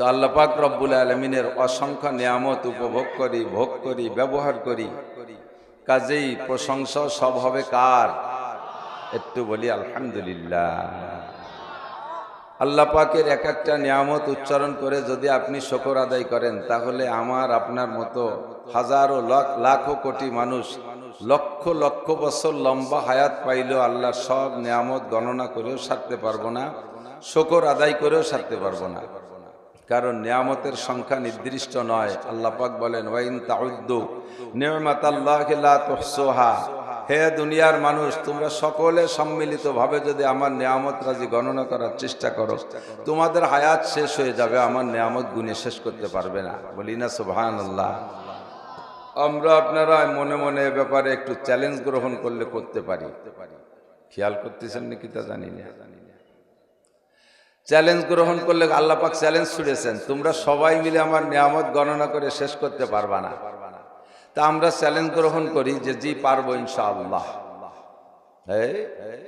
তো আল্লাহ পাক রব্বুল আলমিনের অসংখ্য নিয়ামত উপভোগ করি, ভোগ করি, ব্যবহার করি। কাজেই প্রশংসা সব হবে কার? একটু বলি আলহামদুলিল্লাহ। আল্লাহ পাকের এক একটা নিয়ামত উচ্চারণ করে যদি আপনি শকর আদায় করেন, তাহলে আমার, আপনার মতো হাজারো লাখ, লাখো কোটি মানুষ, লক্ষ লক্ষ বছর লম্বা হায়াত পাইলেও আল্লাহ সব নিয়ামত গণনা করেও সারতে পারব না, শকর আদায় করেও সারতে পারব না। কারণ নিয়ামতের সংখ্যা নির্দিষ্ট নয়। আল্লাহ পাক বলেন, ওয়াইন তাউদ্দু, নিয়মাতাল্লাহ লা তুহসুহা। হে দুনিয়ার মানুষ, তোমরা সকলে সম্মিলিতভাবে যদি আমার নিয়ামত রাজি গণনা করার চেষ্টা করো, তোমাদের হায়াত শেষ হয়ে যাবে, আমার নিয়ামত গুণে শেষ করতে পারবে না। বলি না সুবহান আল্লাহ আমরা আপনারা মনে মনে ব্যাপারে একটু চ্যালেঞ্জ গ্রহণ করলে করতে পারি। খেয়াল করতেছেন নাকি তা জানি না। চ্যালেঞ্জ গ্রহণ করলে আল্লাহ পাক চ্যালেঞ্জ ছুড়েছেন। তোমরা সবাই মিলে আমার নিয়ামত গণনা করে শেষ করতে পারবা না। তা আমরা চ্যালেঞ্জ গ্রহণ করি যে জি পারব ইনশাআল্লাহ।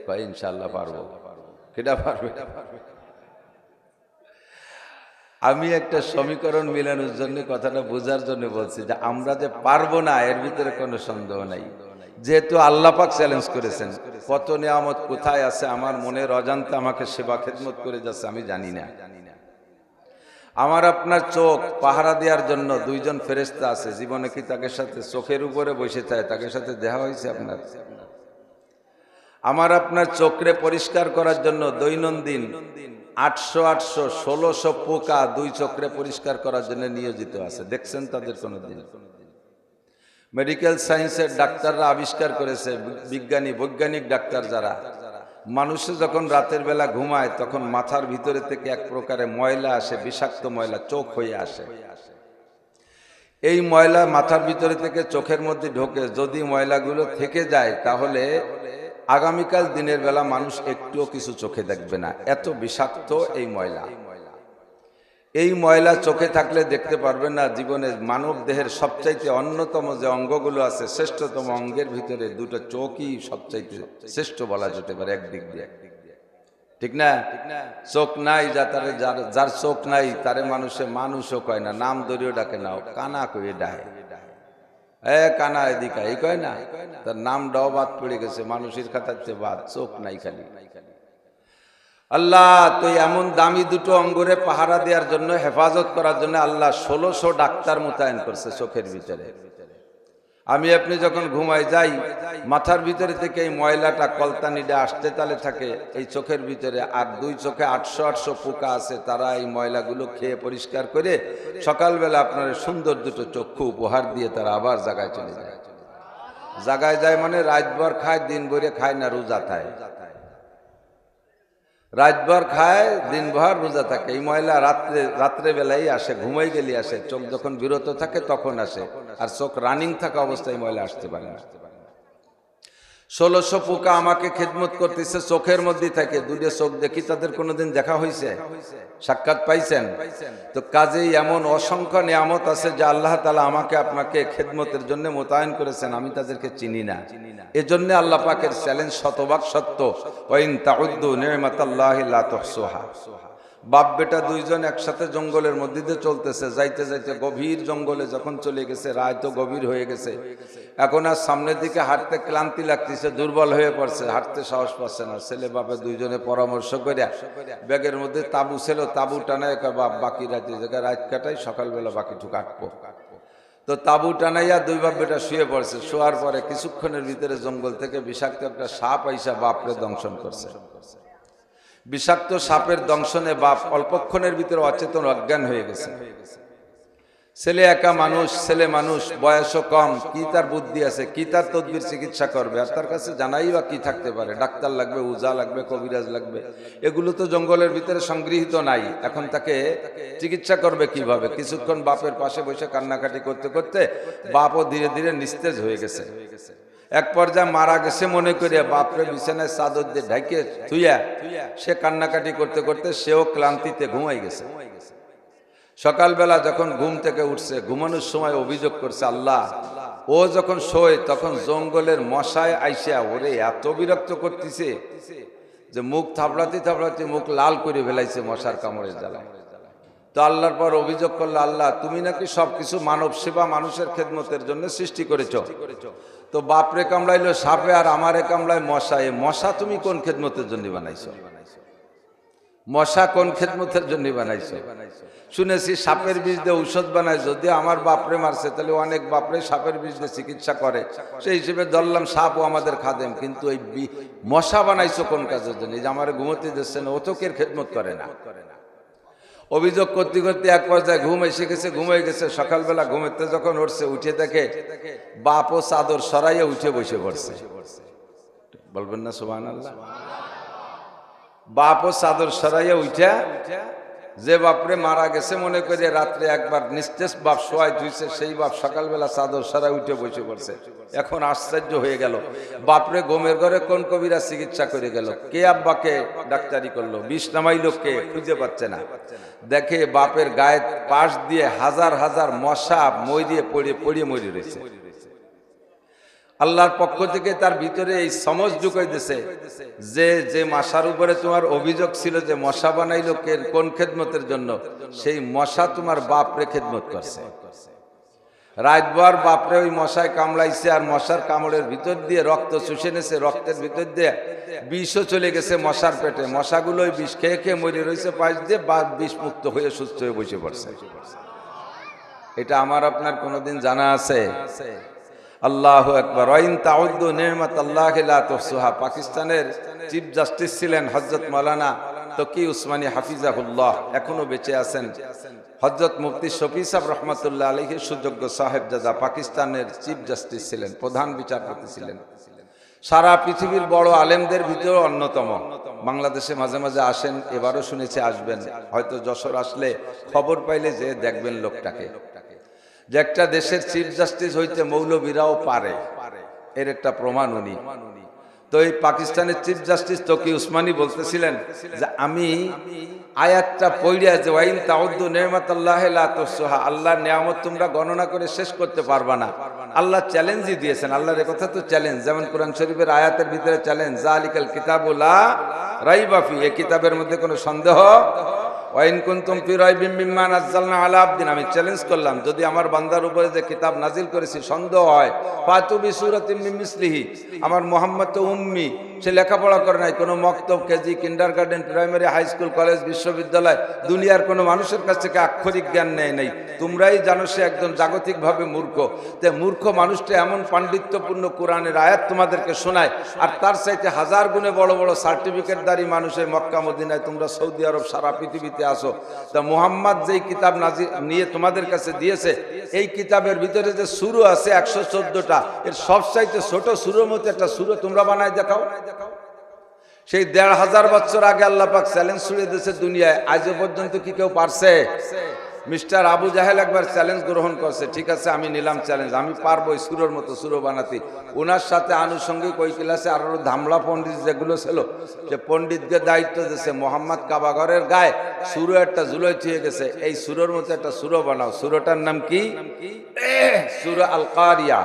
কয় ইনশাআল্লাহ পারব। কেটা পারবে? আমি একটা সমীকরণ মিলানোর জন্য কথাটা বোঝার জন্য বলছি যে আমরা যে পারব না, এর ভিতরে কোনো সন্দেহ নাই। যেহেতু আল্লাহ পাক চ্যালেঞ্জ করেছেন, কত নিয়ামত কোথায় আছে, আমার মনের অজান্তে আমাকে সেবা খেদমত করে যাচ্ছে, আমি জানি না। আমার আপনার চোখ পাহারা দেওয়ার জন্য দুইজন ফেরেস্তা আছে, জীবনে কি তাকে সাথে চোখের উপরে বসে থাকে, তাকে সাথে দেখা হয়েছে আপনার? আমার আপনার চোখরে পরিষ্কার করার জন্য দৈনন্দিন আটশো আটশো ষোলোশো পোকা দুই চক্রে পরিষ্কার করার জন্য নিয়োজিত আছে, দেখছেন তাদের কোনোদিন? মেডিকেল সায়েন্সের ডাক্তাররা আবিষ্কার করেছে, বিজ্ঞানী, বৈজ্ঞানিক ডাক্তার যারা। মানুষে যখন রাতের বেলা ঘুমায়, তখন মাথার ভিতরে থেকে এক প্রকারে ময়লা আসে, বিষাক্ত ময়লা, চোখ হয়ে আসে। এই ময়লা মাথার ভিতরে থেকে চোখের মধ্যে ঢোকে, যদি ময়লাগুলো থেকে যায়, তাহলে আগামীকাল দিনের বেলা মানুষ একটুও কিছু চোখে দেখবে না। এত বিষাক্ত এই ময়লা। এই ময়লা চোখে থাকলে দেখতে পারবে না, জীবনে মানব দেহের সবচাইতে অন্যতম যে অঙ্গগুলো আছে, শ্রেষ্ঠতম অঙ্গের ভিতরে দুটো চোখই সবচাইতে শ্রেষ্ঠ বলা যেতে পারে একদিক দিয়ে। ঠিক না? চোখ নাই যা তার, যার যার চোখ নাই, তারে মানুষে মানুষও কয় না, নাম ধরিও ডাকে না কানা কয়ে ডাহে। এ কানা এদিকে, এই কয় না? তার নামটাও বাদ পড়ে গেছে, মানুষের খাতার বাদ, চোখ নাই খালি। আল্লাহ তো এমন দামি দুটো অঙ্গরে পাহারা দেওয়ার জন্য, হেফাজত করার জন্য আল্লাহ ষোলোশো ডাক্তার মোতায়েন করছে চোখের ভিতরে। আমি আপনি যখন ঘুমাই যাই, মাথার ভিতরে থেকে এই ময়লাটা কলতানিটা আসতে তালে থাকে, এই চোখের ভিতরে, আর দুই চোখে আটশো আটশো পোকা আছে, তারা এই ময়লাগুলো খেয়ে পরিষ্কার করে সকালবেলা আপনার সুন্দর দুটো চক্ষু উপহার দিয়ে তারা আবার জায়গায় চলে যায়। জায়গায় যায় মানে রাতভর খায় দিন ভরে খায় না, রোজা খায় রাতভর খায়, দিনভর রোজা থাকে। এই ময়লা রাত্রে রাত্রে বেলায় আসে, ঘুমাই গেলে আসে। চোখ যখন বিরত থাকে, তখন আসে। আর চোখ রানিং থাকা অবস্থায় ময়লা আসতে পারে না। ষোলোশো পোকা আমাকে খেদমত করতেছে, চোখের মধ্যে থাকে। দুটো চোখ দেখি, তাদের কোনোদিন দেখা হয়েছে সাক্ষাৎ পাইছেন? তো কাজেই এমন অসংখ্য নিয়ামত আছে যে আল্লাহ তালা আমাকে আপনাকে খেদমতের জন্য মোতায়েন করেছেন, আমি তাদেরকে চিনি না। এজন্য আল্লাহ পাকের চ্যালেঞ্জ শতভাগ সত্য। ওয়াইন তাউদ্দু নিয়মাতাল্লাহ লা তুহসুহা। বাপ বেটা দুইজন একসাথে জঙ্গলের মধ্যে দিয়ে চলতেছে, যাইতে যাইতে গভীর জঙ্গলে যখন চলে গেছে, রায় তো গভীর হয়ে গেছে। এখন আর সামনের দিকে হাঁটতে ক্লান্তি লাগতেছে, দুর্বল হয়ে পড়ছে, হাঁটতে সাহস পাচ্ছে না। ছেলে বাপে দুইজনে পরামর্শ করে ব্যাগের মধ্যে তাবু ছিল, তাবু টানায় বাপ, বাকি রাতে জায়গায় রাত কাটাই, সকালবেলা বাকি বাকিটুকু কাটবো তো তাবু টানাইয়া দুই বাপ বেটা শুয়ে পড়ছে। শোয়ার পরে কিছুক্ষণের ভিতরে জঙ্গল থেকে বিষাক্ত একটা সাপ আইসা বাপরে দংশন করছে। বিষাক্ত সাপের দংশনে বাপ অল্পক্ষণের ভিতরে অচেতন অজ্ঞান হয়ে গেছে। ছেলে একা মানুষ, ছেলে মানুষ, বয়সও কম, কি তার বুদ্ধি আছে, কি তার তদবির চিকিৎসা করবে, আর তার কাছে জানাই বা কি থাকতে পারে, ডাক্তার লাগবে, উজা লাগবে, কবিরাজ লাগবে, এগুলো তো জঙ্গলের ভিতরে সংগৃহীত নাই, এখন তাকে চিকিৎসা করবে কীভাবে? কিছুক্ষণ বাপের পাশে বসে কান্নাকাটি করতে করতে বাপও ধীরে ধীরে নিস্তেজ হয়ে গেছে। এক পর্যায়ে মারা গেছে মনে করে, বাপরে বিছানায় চাদর দিয়ে ঢাকে থুইয়া সে কান্নাকাটি করতে করতে সেও ক্লান্তিতে ঘুমাই গেছে। সকালবেলা যখন ঘুম থেকে উঠছে, ঘুমানোর সময় অভিযোগ করছে, আল্লাহ, ও যখন শোয় তখন জঙ্গলের মশায় আইসা ওরে এত বিরক্ত করতেছে যে মুখ থাপড়াতে থাপড়াতে মুখ লাল করে ফেলাইছে মশার কামড়ে জ্বালায়। তো আল্লাহর পর অভিযোগ করল, আল্লাহ, তুমি নাকি সবকিছু মানব সেবা মানুষের খেদমতের জন্য সৃষ্টি করেছ। তো বাপরে কামড়াইলো, সাপে আর আমারে কামড়ায় মশা। এ মশা তুমি কোন খেদমতের জন্য বানাইছো? মশা কোন খেদমতের জন্য বানাইছো? শুনেছি সাপের বীজ দিয়ে ঔষধ বানায়, যদি আমার বাপরে মারছে, তাহলে অনেক বাপরে সাপের বীজ দিয়ে চিকিৎসা করে। সেই হিসেবে ধরলাম সাপও আমাদের খাদেম, কিন্তু এই মশা বানাইছো কোন কাজের জন্য? যে আমার ঘুমোতে দিচ্ছে না ও তো খেদমত করে না? অভিযোগ করতে করতে এক পর্যায়ে ঘুম এসে গেছে ঘুমিয়ে গেছে। সকালবেলা ঘুমেতে যখন উঠছে, উঠে দেখে বাপ ও চাদর সরাইয়ে উঠে বসে পড়ছে। বলবেন না আল্লাহ বাপ ও চাদর সরাইয়া উঠা যে বাপরে মারা গেছে, মনে করে রাত্রে একবার নিস্তেজ বাপ শোয়াই ধুইছে, সেই বাপ সকালবেলা চাদর সারা উঠে বসে পড়ছে। এখন আশ্চর্য হয়ে গেল। বাপরে গোমের ঘরে কোন কবিরা চিকিৎসা করে গেল? কে আব্বাকে ডাক্তারি করল? বিষ নামাইলো কে? খুঁজে পাচ্ছে না। দেখে বাপের গায়ের পাশ দিয়ে হাজার হাজার মশা মরিয়ে পড়ে পড়িয়ে মরি রয়েছে। আল্লাহর পক্ষ থেকে তার ভিতরে এই সমজ ঢুকাই দিছে যে যে মশার উপরে তোমার অভিযোগ ছিল যে মশা বানাইলো কোন খেদমতের জন্য? সেই মশা তোমার বাপরে খেদমত করছে। রাতবার বাপরে ওই মশায় কামড়াইছে আর মশার কামড়ের ভিতর দিয়ে রক্ত শুষে নেছে, রক্তের ভিতর দিয়ে বিষও চলে গেছে মশার পেটে। মশাগুলো বিষ খেয়ে খেয়ে মরে রয়েছে পাশ দিয়ে বা বিষ মুক্ত হয়ে সুস্থ হয়ে বসে পড়ছে। এটা আমার আপনার কোনোদিন জানা আছে? আল্লাহ একবার রইন তাউদ্দু নির্মাত আল্লাহ তোসুহা পাকিস্তানের চিফ জাস্টিস ছিলেন হজরত মৌলানা তকি উসমানী হাফিজাহুল্লাহ। এখনও বেঁচে আছেন। হজরত মুফতি শফি সাহ রহমতুল্লাহ আলহের সুযোগ্য সাহেব জাজা পাকিস্তানের চিফ জাস্টিস ছিলেন, প্রধান বিচারপতি ছিলেন। সারা পৃথিবীর বড় আলেমদের ভিতরে অন্যতম। বাংলাদেশে মাঝে মাঝে আসেন, এবারও শুনেছি আসবেন। হয়তো যশোর আসলে খবর পাইলে যে দেখবেন লোকটাকে। যে একটা দেশের চিফ জাস্টিস হইতে মৌলবীরাও পারে। এর একটা প্রমাণ উনি। তো এই পাকিস্তানের চিফ জাস্টিস তকি উসমানী বলতেছিলেন যে, আমি আয়াতটা পড়িয়া যে, ওয়াইন তাউদ্দু নেমাত আল্লাহ তোসোহা আল্লাহর নিয়ামত তোমরা গণনা করে শেষ করতে পারবা না। আল্লাহ চ্যালেঞ্জই দিয়েছেন। আল্লাহর কথা তো চ্যালেঞ্জ। যেমন কোরআন শরীফের আয়াতের ভিতরে চ্যালেঞ্জ জালিকাল কিতাবুল্লাহ রাইবাফি এ কিতাবের মধ্যে কোনো সন্দেহ ওয়াইন কুন্তুম ফিরাই মিম্মা নাযালনা আলা আবদিন। আমি চ্যালেঞ্জ করলাম, যদি আমার বান্দার উপরে যে কিতাব নাজিল করেছি, সন্দেহ হয় পাতু বি সূরাতিন মিন মিসলিহি। আমার মোহাম্মদ উম্মি। সে লেখাপড়া করে নাই, কোনো মক্তব, KG kindergarten primary high school college বিশ্ববিদ্যালয়, দুনিয়ার কোনো মানুষের কাছ থেকে আক্ষরিক জ্ঞান নেয় নাই। তোমরাই জানো সে একজন জাগতিকভাবে মূর্খ। তে মূর্খ মানুষটা এমন পাণ্ডিত্যপূর্ণ কোরআনের আয়াত তোমাদেরকে শোনায়, আর তার চাইতে হাজার গুণে বড় বড় সার্টিফিকেটদারি মানুষের মক্কা, মদিনায় তোমরা সৌদি আরব, সারা পৃথিবীতে আসো। তা মুহাম্মদ যেই কিতাব নাজি, নিয়ে তোমাদের কাছে দিয়েছে, এই কিতাবের ভিতরে যে সুরো আছে একশো চোদ্দটা, এর সব চাইতে ছোট সুরোর মতো একটা সুরো তোমরা বানায় দেখাও। সেই দেড় হাজার বছর আগে আল্লাহ পাক চ্যালেঞ্জ ছুড়ে দিয়েছে দুনিয়ায়। আজও পর্যন্ত কি কেউ পারছে? মিস্টার আবু জাহেল একবার চ্যালেঞ্জ গ্রহণ করছে। ঠিক আছে আমি নিলাম চ্যালেঞ্জ। আমি পারব সুরোর মতো সুরো বানাতে। ওনার সাথে আনুষঙ্গিক ওই ক্লাসে আরও ধামলা পণ্ডিত যেগুলো ছিল যে পণ্ডিতকে দায়িত্ব দিয়েছে মোহাম্মদ কাবাগরের গায়ে। সুরো একটা জুলোয় থুয়ে গেছে। এই সুরোর মতো একটা সুরো বানাও। সুরোটার নাম কি? সুরো আল কারিয়া